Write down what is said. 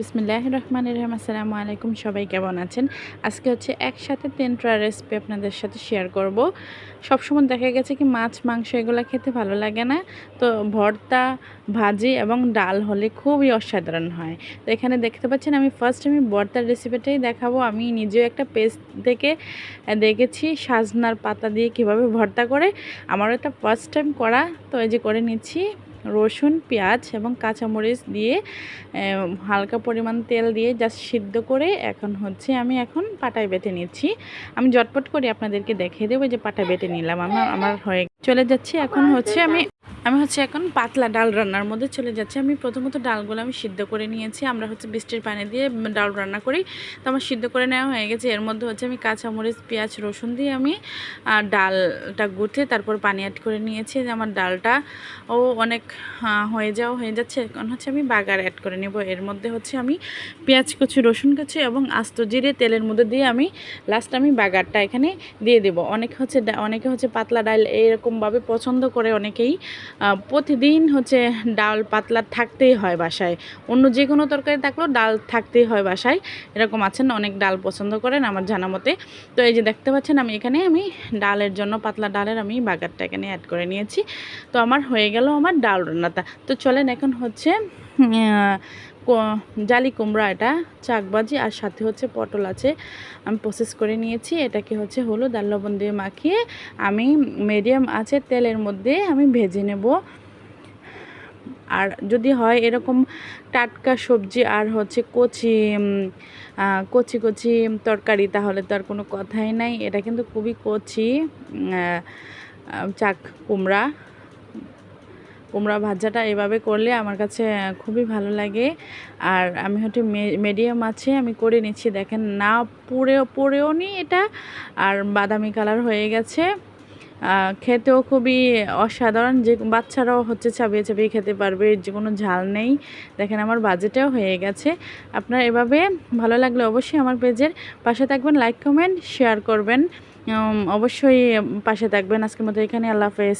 বিসমিল্লাহ রহমান রহিম, আসসালামু আলাইকুম, সবাই কেমন আছেন? আজকে হচ্ছে একসাথে তেন্ট্রা রেসিপি আপনাদের সাথে শেয়ার করব। সবসময় দেখা গেছে কি মাছ, মাংস এগুলো খেতে ভালো লাগে না। তো ভর্তা, ভাজি এবং ডাল হলে খুবই অসাধারণ হয়। তো এখানে দেখতে পাচ্ছেন আমি ফার্স্ট আমি ভর্তার রেসিপিটাই দেখাবো। আমি নিজেও একটা পেজ থেকে দেখেছি, সাজনার পাতা দিয়ে কীভাবে ভর্তা করে। আমারও এটা ফার্স্ট টাইম করা। তো এই যে করে নিচ্ছি। রসুন, পেঁয়াজ এবং কাঁচামরিচ দিয়ে হালকা পরিমাণ তেল দিয়ে জাস্ট সিদ্ধ করে এখন হচ্ছে আমি এখন পাটায় বেটে নিচ্ছি। আমি জটপট করে আপনাদেরকে দেখিয়ে দেবো যে পাটায় বেটে নিলাম। আমার আমার হয়ে চলে যাচ্ছি। এখন হচ্ছে আমি আমি হচ্ছে এখন পাতলা ডাল রান্নার মধ্যে চলে যাচ্ছি। আমি প্রথমত ডালগুলো আমি সিদ্ধ করে নিয়েছি। আমরা হচ্ছে বৃষ্টির পানি দিয়ে ডাল রান্না করি। তো আমার সিদ্ধ করে নেওয়া হয়ে গেছে। এর মধ্যে হচ্ছে আমি কাঁচামরিচ, পেঁয়াজ, রসুন দিয়ে আমি ডালটা গুঁথে তারপর পানি অ্যাড করে নিয়েছি। যে আমার ডালটা ও অনেক হয়ে যাওয়া হয়ে যাচ্ছে। এখন হচ্ছে আমি বাগার অ্যাড করে নেব। এর মধ্যে হচ্ছে আমি পেঁয়াজ কুচি, রসুন কুচি এবং আস্ত জিরে তেলের মধ্যে দিয়ে আমি লাস্ট আমি বাগারটা এখানে দিয়ে দেব। অনেকে হচ্ছে অনেকে হচ্ছে পাতলা ডাল এরকমভাবে পছন্দ করে। অনেকেই প্রতিদিন হচ্ছে ডাল পাতলা থাকতেই হয় বাসায়। অন্য যে কোনো তরকারি থাকলেও ডাল থাকতেই হয় বাসায়। এরকম আছেন, অনেক ডাল পছন্দ করেন আমার জানা মতে। তো এই যে দেখতে পাচ্ছেন, আমি এখানে আমি ডালের জন্য, পাতলা ডালের আমি বাগারটা এখানে অ্যাড করে নিয়েছি। তো আমার হয়ে গেল আমার ডাল রান্নাটা। তো চলেন এখন হচ্ছে জালি কুমড়া এটা, চাকবাজি, আর সাথে হচ্ছে পটল আছে। আমি প্রসেস করে নিয়েছি, এটাকে হচ্ছে হলুদ আর লবণ দিয়ে মাখিয়ে আমি মিডিয়াম আছে তেলের মধ্যে আমি ভেজে নেব। আর যদি হয় এরকম টাটকা সবজি আর হচ্ছে কচি কচি কচি তরকারি, তাহলে তো আর কোনো কথাই নাই। এটা কিন্তু খুবই কচি চাক কুমড়া। কুমড়া ভাজাটা এভাবে করলে আমার কাছে খুবই ভালো লাগে। আর আমি হচ্ছে মিডিয়াম আছে, আমি করে নিচ্ছি। দেখেন, না পুড়েও পুড়েও নি এটা, আর বাদামি কালার হয়ে গেছে। খেতেও খুবই অসাধারণ। যে বাচ্চারাও হচ্ছে চাবিয়ে চাবিয়ে খেতে পারবে যে কোনো ঝাল নেই। দেখেন, আমার বাজেটেও হয়ে গেছে। আপনার এভাবে ভালো লাগলে অবশ্যই আমার পেজের পাশে থাকবেন লাইক কমেন্ট শেয়ার করবেন। অবশ্যই পাশে থাকবেন। আজকের মতো এখানে, আল্লাহ হাফেজ।